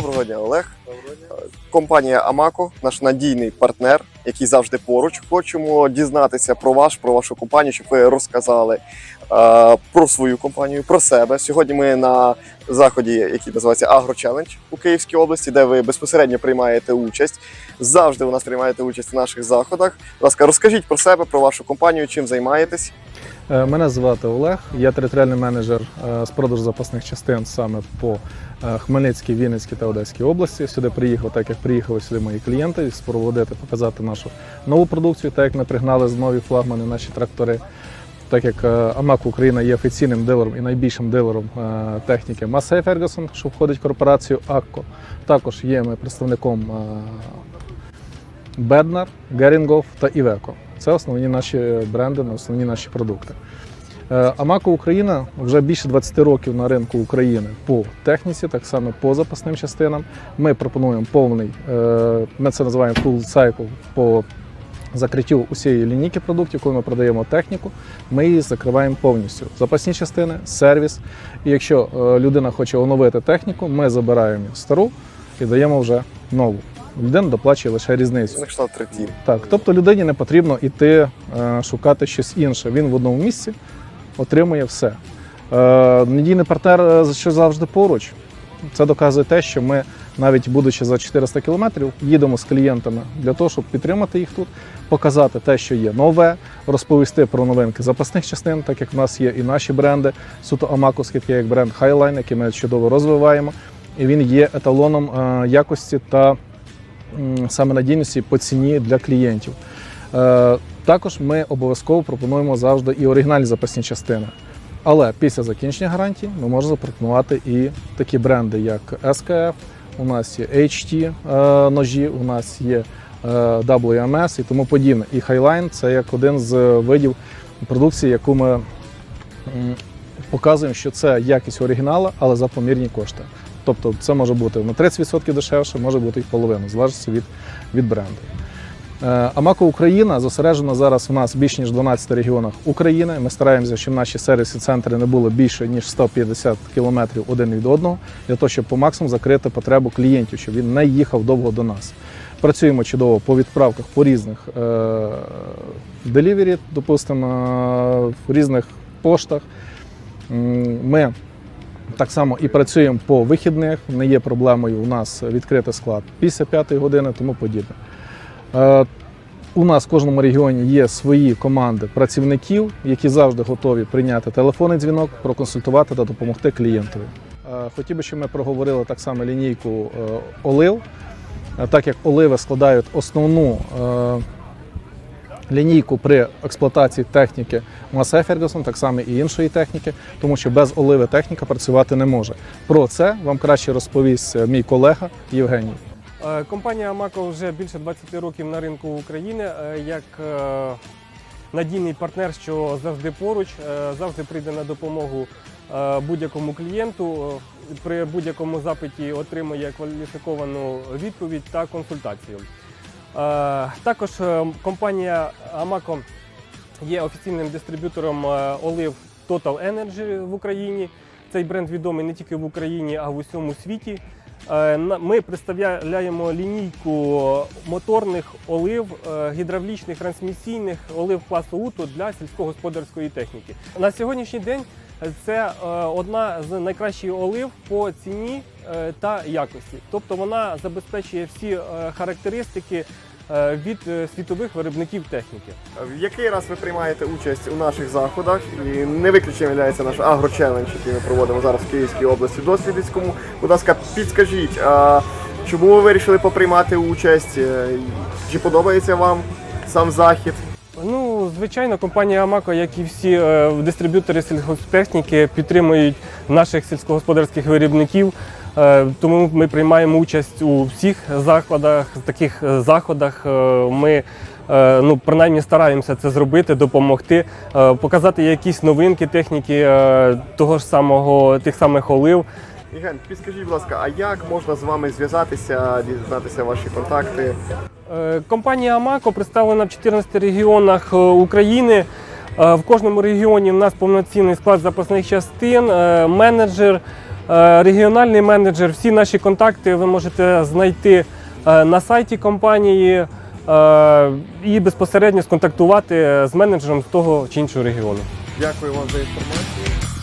Доброго дня, Олег. Доброго Компанія Амако, наш надійний партнер, який завжди поруч. Хочемо дізнатися про ваш, про вашу компанію, щоб ви розказали е, про свою компанію, про себе. Сьогодні ми на заході, який називається Агро Челендж у Київській області, де ви безпосередньо приймаєте участь. Завжди у нас приймаєте участь в наших заходах. Будь ласка, розкажіть про себе, про вашу компанію, чим займаєтесь. Е, Мене звати Олег, я територіальний менеджер е, з продажу запасних частин саме по е, Хмельницькій, Вінницькій та Одеській області. Сюди приїхав, так як приїхали сюди мої клієнти, спроводити, показати нашу нову продукцію, так як ми пригнали з нові флагмани наші трактори. Так як е, Амак Україна є офіційним дилером і найбільшим дилером е, техніки Massey Ferguson, що входить в корпорацію Акко. Також є ми представником Беднар, Герінгов та Івеко. Це основні наші бренди, основні наші продукти. Е, Амако Україна вже більше 20 років на ринку України по техніці, так само по запасним частинам. Ми пропонуємо повний, ми це називаємо full cycle по закриттю усієї лінійки продуктів, коли ми продаємо техніку, ми її закриваємо повністю. Запасні частини, сервіс. І якщо е, людина хоче оновити техніку, ми забираємо стару і даємо вже нову. Людина доплачує лише різницю. Кшталт третій. Так, тобто людині не потрібно йти е, шукати щось інше. Він в одному місці отримує все. Е, надійний партнер, що завжди поруч. Це доказує те, що ми, навіть будучи за 400 кілометрів, їдемо з клієнтами для того, щоб підтримати їх тут, показати те, що є нове, розповісти про новинки запасних частин, так як в нас є і наші бренди, суто такий як бренд Highline, який ми чудово розвиваємо. І він є еталоном е, якості та саме надійності по ціні для клієнтів. Е, Також ми обов'язково пропонуємо завжди і оригінальні запасні частини. Але після закінчення гарантії ми можемо запропонувати і такі бренди, як SKF, у нас є HT е, ножі, у нас є е, WMS і тому подібне. І Highline це як один з видів продукції, яку ми показуємо, що це якість оригіналу, але за помірні кошти. Тобто це може бути на 30% дешевше, може бути і половину, залежить від, від бренду. Е, Амако Україна зосереджена зараз в нас більш ніж 12 регіонах України. Ми стараємося, щоб наші сервісні центри не було більше ніж 150 кілометрів один від одного, для того, щоб по максимуму закрити потребу клієнтів, щоб він не їхав довго до нас. Працюємо чудово по відправках по різних е, делівері, допустимо, в різних поштах. Ми так само і працюємо по вихідних. Не є проблемою у нас відкрити склад після п'ятої години, тому подібне. Е, У нас в кожному регіоні є свої команди працівників, які завжди готові прийняти телефонний дзвінок, проконсультувати та допомогти клієнтові. Е, Хотів би, щоб ми проговорили так само лінійку е, олив, так як оливи складають основну лінійку при експлуатації техніки Massey Ferguson, так само і іншої техніки, тому що без оливи техніка працювати не може. Про це вам краще розповість мій колега Євгеній. Е, Компанія Амако вже більше 20 років на ринку України е, як е, надійний партнер, що завжди поруч, завжди прийде на допомогу будь-якому клієнту. При будь-якому запиті отримує кваліфіковану відповідь та консультацію. Також компанія Амако є офіційним дистриб'ютором олив Total Energy в Україні. Цей бренд відомий не тільки в Україні, а й в усьому світі. Е, Ми представляємо лінійку моторних олив, е, гідравлічних, трансмісійних олив класу УТО для сільськогосподарської техніки. На сьогоднішній день це е, одна з найкращих олив по ціні та якості. Тобто вона забезпечує всі характеристики від е, світових виробників техніки. В який раз ви приймаєте участь у наших заходах? І не виключенням є наш агро-челендж, який ми проводимо зараз в Київській області, дослідницькому. Будь ласка, підскажіть, а чому ви вирішили поприймати участь? Е, Чи подобається вам сам захід? Ну, звичайно, компанія Амако, як і всі е, дистриб'ютори сільгосптехніки, підтримують наших сільськогосподарських виробників. Е, тому ми приймаємо участь у всіх закладах, таких е, заходах. Е, ми ну, принаймні стараємося це зробити, допомогти, показати якісь новинки техніки того ж самого, тих самих олив. Євген, підскажіть, будь ласка, а як можна з вами зв'язатися, дізнатися ваші контакти? Компанія Амако представлена в 14 регіонах України. В кожному регіоні в нас повноцінний склад запасних частин, менеджер, регіональний менеджер. Всі наші контакти ви можете знайти е, на сайті компанії е, і безпосередньо сконтактувати з менеджером з того чи іншого регіону. Дякую вам за інформацію.